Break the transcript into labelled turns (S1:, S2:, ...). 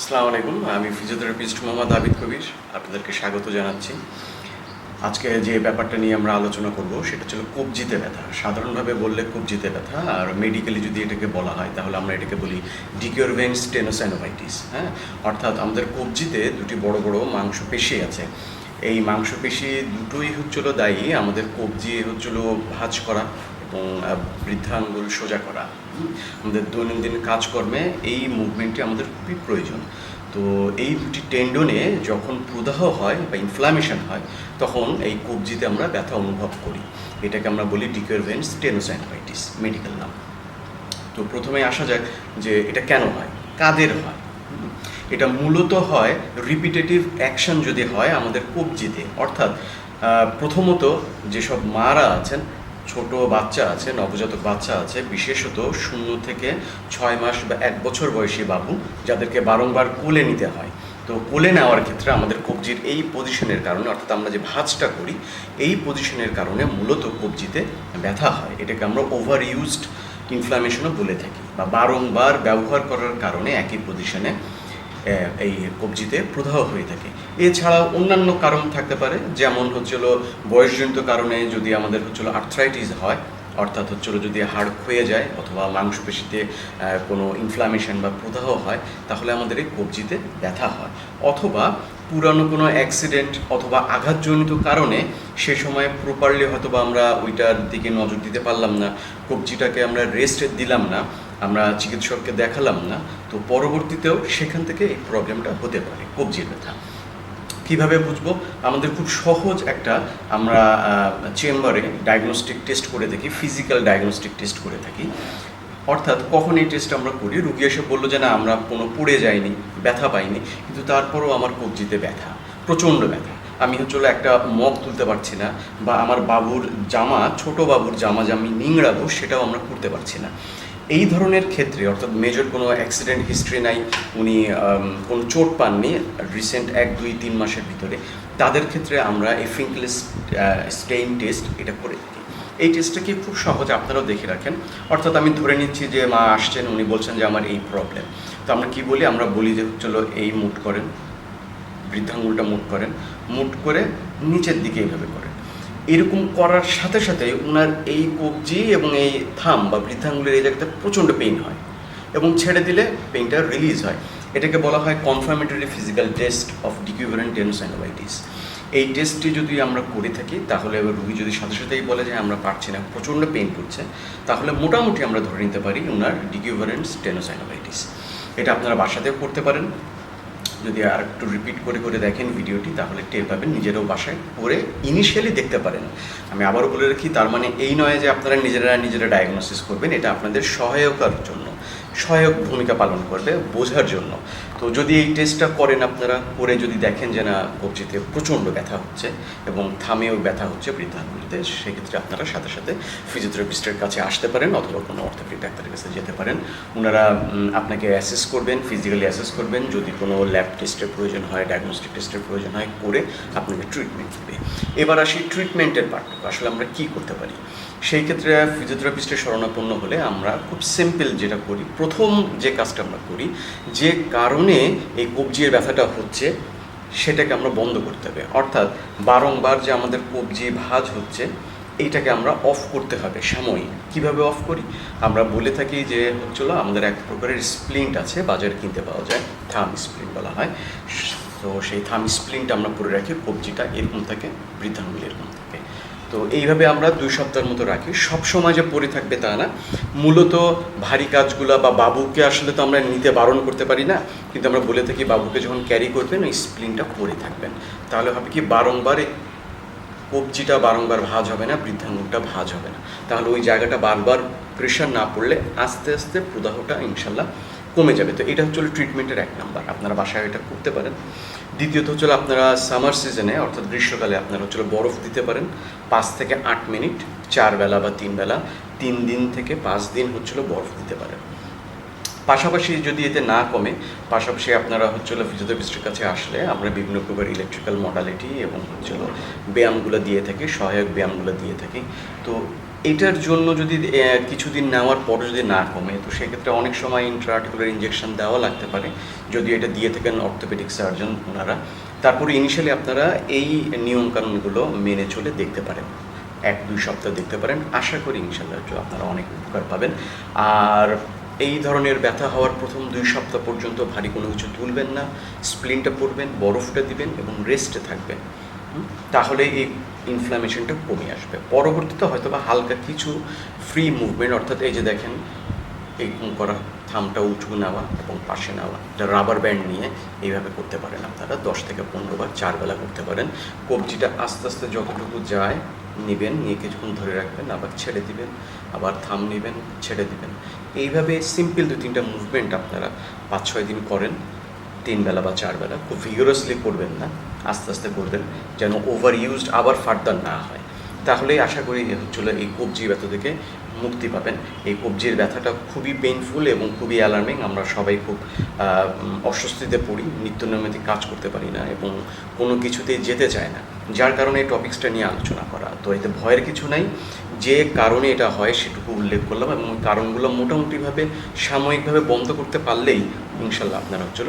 S1: আসসালামু আলাইকুম। আমি ফিজিওথেরাপিস্ট মোহাম্মদ আবিদ কবির, আপনাদেরকে স্বাগত জানাচ্ছি। আজকে যে ব্যাপারটা নিয়ে আমরা আলোচনা করব, সেটা ছিল কবজিতে ব্যথা। সাধারণভাবে বললে কবজিতে ব্যথা, আর মেডিকেলি যদি এটাকে বলা হয়, তাহলে আমরা এটাকে বলি ডিকিওরভেন স্টেনোসাইনোভাইটিস হ্যাঁ? অর্থাৎ আমাদের কবজিতে দুটি বড় বড় মাংসপেশি আছে। এই মাংসপেশি দুটোই হচ্ছিল দায়ী। আমাদের কবজি হচ্ছিল ভাঁজ করা এবং বৃদ্ধাঙ্গুল সোজা করা। আমাদের দৈনন্দিন কাজকর্মে এই মুভমেন্টটি আমাদের খুবই প্রয়োজন। তো এই দুটি টেন্ডনে যখন প্রদাহ হয় বা ইনফ্লামেশন হয়, তখন এই কবজিতে আমরা ব্যথা অনুভব করি। এটাকে আমরা বলি ডিকিওরভেন স্টেনোসাইনোভাইটিস মেডিকেল নাম। তো প্রথমে আসা যাক যে এটা কেন হয়, কাদের হয়? এটা মূলত হয় রিপিটেটিভ অ্যাকশন যদি হয় আমাদের কবজিতে। অর্থাৎ প্রথমত যেসব মারা আছেন ছোট বাচ্চা আছে, নবজাতক বাচ্চা আছে, বিশেষত শূন্য থেকে ছয় মাস বা এক বছর বয়সী বাবু যাদেরকে বারংবার কোলে নিতে হয়। তো কোলে নেওয়ার ক্ষেত্রে আমাদের কবজির এই পজিশনের কারণে, অর্থাৎ আমরা যে ভাঁজটা করি, এই পজিশনের কারণে মূলত কবজিতে ব্যথা হয়। এটাকে আমরা ওভার ইউজড ইনফ্লামেশনও বলে থাকি বা বারংবার ব্যবহার করার কারণে একই পজিশনে এই কবজিতে প্রদাহ হয়ে থাকে। এছাড়াও অন্যান্য কারণ থাকতে পারে, যেমন হচ্ছিল বয়সজনিত কারণে যদি আমাদের হচ্ছিল আর্থ্রাইটিস হয়, অর্থাৎ হচ্ছিল যদি হাড় ক্ষয়ে যায় অথবা মাংসপেশিতে কোনো ইনফ্লামেশন বা প্রদাহ হয়, তাহলে আমাদের এই কবজিতে ব্যথা হয়। অথবা পুরানো কোনো অ্যাক্সিডেন্ট অথবা আঘাতজনিত কারণে সে সময় প্রপারলি হয়তো বা আমরা ওইটার দিকে নজর দিতে পারলাম না, কবজিটাকে আমরা রেস্ট দিলাম না, আমরা চিকিৎসককে দেখালাম না, তো পরবর্তীতেও সেখান থেকে এই প্রবলেমটা হতে পারে, কবজির ব্যথা। কীভাবে বুঝব? আমাদের খুব সহজ একটা আমরা চেম্বারে ডায়াগনস্টিক টেস্ট করে থাকি ফিজিক্যাল ডায়াগনস্টিক টেস্ট করে থাকি। অর্থাৎ কখন এই টেস্ট আমরা করি? রুগী এসে বলল যে, না, আমরা কোনো পড়ে যাইনি, ব্যথা পাইনি, কিন্তু তারপরও আমার কবজিতে ব্যথা, প্রচণ্ড ব্যথা। আমি হচ্ছে একটা মগ তুলতে পারছি না বা আমার বাবুর জামা, ছোট বাবুর জামা যে আমি নিংড়াবো, সেটাও আমরা করতে পারছি না। এই ধরনের ক্ষেত্রে, অর্থাৎ মেজর কোনো অ্যাক্সিডেন্ট হিস্ট্রি নাই, উনি কোনো চোট পাননি রিসেন্ট এক, দুই, তিন মাসের ভিতরে, তাদের ক্ষেত্রে আমরা এই ফিঙ্কলেস স্টেইন টেস্ট এটা করে থাকি। এই টেস্টটা কি খুব সহজে আপনারাও দেখে রাখেন। অর্থাৎ আমি ধরে নিচ্ছি যে মা আসছেন, উনি বলছেন যে আমার এই প্রবলেম তো আমরা কি বলি? আমরা বলি যে, চলো এই মুট করেন। বৃদ্ধাঙ্গুলটা মুট করেন। মুট করে নিচের দিকে এইভাবে করেন। এরকম করার সাথে সাথে ওনার এই কবজি এবং এই থাম বা বৃদ্ধাঙ্গুলের এই জায়গাতে প্রচণ্ড পেইন হয় এবং ছেড়ে দিলে পেইনটা রিলিজ হয়। এটাকে বলা হয় confirmatory physical test of de Quervain's tenosynovitis এই টেস্টটি যদি আমরা করে থাকি, তাহলে এবার রুগী যদি সাথে সাথেই বলে যে আমরা পারছি না, প্রচণ্ড পেইন করছে, তাহলে মোটামুটি আমরা ধরে নিতে পারি ওনার ডিকিউভারেন্ট টেনোসাইনোভাইটিস এটা আপনারা বাসাতেও করতে পারেন। যদি আর একটু রিপিট করে করে দেখেন ভিডিওটি, তাহলে টের পাবেন, নিজেরাও বাসায় করে ইনিশিয়ালি দেখতে পারেন। আমি আবারও বলে রাখি, তার মানে এই নয় যে আপনারা নিজেরা নিজেরা ডায়াগনোসিস করবেন, এটা আপনাদের সহায়কার জন্য, সহায়ক ভূমিকা পালন করবে বোঝার জন্য। তো যদি এই টেস্টটা করেন আপনারা, করে যদি দেখেন যে না, কবজিতে প্রচণ্ড ব্যথা হচ্ছে এবং থামেও ব্যথা হচ্ছে বৃদ্ধাঙ্গুলিতে, সেক্ষেত্রে আপনারা সাথে সাথে ফিজিওথেরাপিস্টের কাছে আসতে পারেন অথবা কোনো অর্থোপেডিক ডাক্তারের কাছে যেতে পারেন। ওনারা আপনাকে অ্যাসেস করবেন ফিজিক্যালি অ্যাসেস করবেন। যদি কোনো ল্যাব টেস্টের প্রয়োজন হয় ডায়াগনস্টিক টেস্টের প্রয়োজন হয়, করে আপনাকে ট্রিটমেন্ট দেবে। এবার আসি ট্রিটমেন্টের পার্টটুকু আসলে আমরা কী করতে পারি? সেই ক্ষেত্রে ফিজিওথেরাপিস্টের শরণাপন্ন হলে আমরা খুব সিম্পল যেটা করি, প্রথম যে কাজটা আমরা করি, যে কারণে এই কবজির ব্যথাটা হচ্ছে, সেটাকে আমরা বন্ধ করতে হবে। অর্থাৎ বারংবার যে আমাদের কবজি ভাঁজ হচ্ছে, এইটাকে আমরা অফ করতে হবে সাময়িক। কীভাবে অফ করি? আমরা বলে থাকি যে হচ্ছিল আমাদের এক প্রকারের স্প্লিন্ট আছে, বাজারে কিনতে পাওয়া যায়, থাম স্প্লিন্ট বলা হয়। তো সেই থাম স্প্লিন্ট আমরা করে রাখি, কবজিটা এরকম থাকে বৃদ্ধাঙ্গুলি এরকম থাকে তো এইভাবে আমরা দুই সপ্তাহের মতো রাখি। সব সময় যে পরে থাকবে তা না। মূলত ভারী কাজগুলো বা বাবুকে আসলে তো আমরা নিতে বারণ করতে পারি না। কিন্তু আমরা বলে থাকি বাবুকে যখন ক্যারি করবেন, ওই স্প্লিনটা পরে থাকবেন। তাহলে হবে কি বারংবার কবজিটা বারংবার ভাঁজ হবে না বৃদ্ধাঙ্গুলটা ভাঁজ হবে না। তাহলে ওই জায়গাটা বারবার প্রেশার না পড়লে আস্তে আস্তে প্রদাহটা ইনশাল্লাহ কমে যাবে। তো এটা হচ্ছে ট্রিটমেন্টের এক নাম্বার আপনারা বাসায় এটা করতে পারেন। দ্বিতীয়ত হচ্ছে আপনারা সামার সিজনে অর্থাৎ গ্রীষ্মকালে আপনারা হচ্ছে বরফ দিতে পারেন। পাঁচ থেকে আট মিনিট চার বেলা বা তিন বেলা, তিন দিন থেকে পাঁচ দিন হচ্ছিল বরফ দিতে পারেন। পাশাপাশি যদি এতে না কমে, পাশাপাশি আপনারা হচ্ছিল ফিজিওথেরাপিস্টের কাছে আসলে আমরা বিভিন্ন প্রকার ইলেকট্রিক্যাল মডালিটি এবং হচ্ছিল ব্যায়ামগুলো দিয়ে থাকি, সহায়ক ব্যায়ামগুলো দিয়ে থাকি। তো এটার জন্য যদি কিছুদিন নেওয়ার পরে যদি না কমে, তো সেক্ষেত্রে অনেক সময় ইন্ট্রাআর্টিকুলার ইঞ্জেকশন দেওয়া লাগতে পারে যদি এটা দিয়ে থাকেন অর্থোপেডিক সার্জন ওনারা। তারপরে ইনিশিয়ালি আপনারা এই নিয়মকানুনগুলো মেনে চলে দেখতে পারেন। এক, দুই সপ্তাহ দেখতে পারেন। আশা করি ইনশাল্লাহ আপনারা অনেক উপকার পাবেন। আর এই ধরনের ব্যথা হওয়ার প্রথম দুই সপ্তাহ পর্যন্ত ভারী কোনো কিছু তুলবেন না। স্প্লিনটা পড়বেন বরফটা দিবেন এবং রেস্টে থাকবেন? তাহলে এই ইনফ্লামেশনটা কমে আসবে। পরবর্তীতে হয়তো বা হালকা কিছু ফ্রি মুভমেন্ট অর্থাৎ এই যে দেখেন এইরকম করা, থামটা উঁচু নেওয়া এবং পাশে নেওয়া, এটা রাবার ব্যান্ড নিয়ে এইভাবে করতে পারেন আপনারা। দশ থেকে পনেরো বার চার বেলা করতে পারেন। কবজিটা আস্তে আস্তে যতটুকু যায় নেবেন, নিয়ে কিছুক্ষণ ধরে রাখবেন, আবার ছেড়ে দিবেন, আবার থাম নেবেন, ছেড়ে দিবেন। এইভাবে সিম্পল দু তিনটা মুভমেন্ট আপনারা পাঁচ ছয় দিন করেন, তিন বেলা বা চার বেলা। খুব ভিগোরাসলি করবেন না। আস্তে আস্তে করবেন, যেন ওভার ইউজড আবার ফার্দার না হয়। তাহলেই আশা করি হচ্ছিল এই কবজি ব্যথা থেকে মুক্তি পাবেন। এই কবজির ব্যথাটা খুবই পেইনফুল এবং খুবই অ্যালার্মিং আমরা সবাই খুব অস্বস্তিতে পড়ি, নিত্য নৈমিত্তিক কাজ করতে পারি না এবং কোনো কিছুতেই যেতে চায় না। যার কারণে এই টপিক্সটা নিয়ে আলোচনা করা। তো এতে ভয়ের কিছু নাই। যে কারণে এটা হয় সেটুকু উল্লেখ করলাম এবং কারণগুলো মোটামুটিভাবে সাময়িকভাবে বন্ধ করতে পারলেই ইনশাল্লাহ আপনারা হচ্ছিল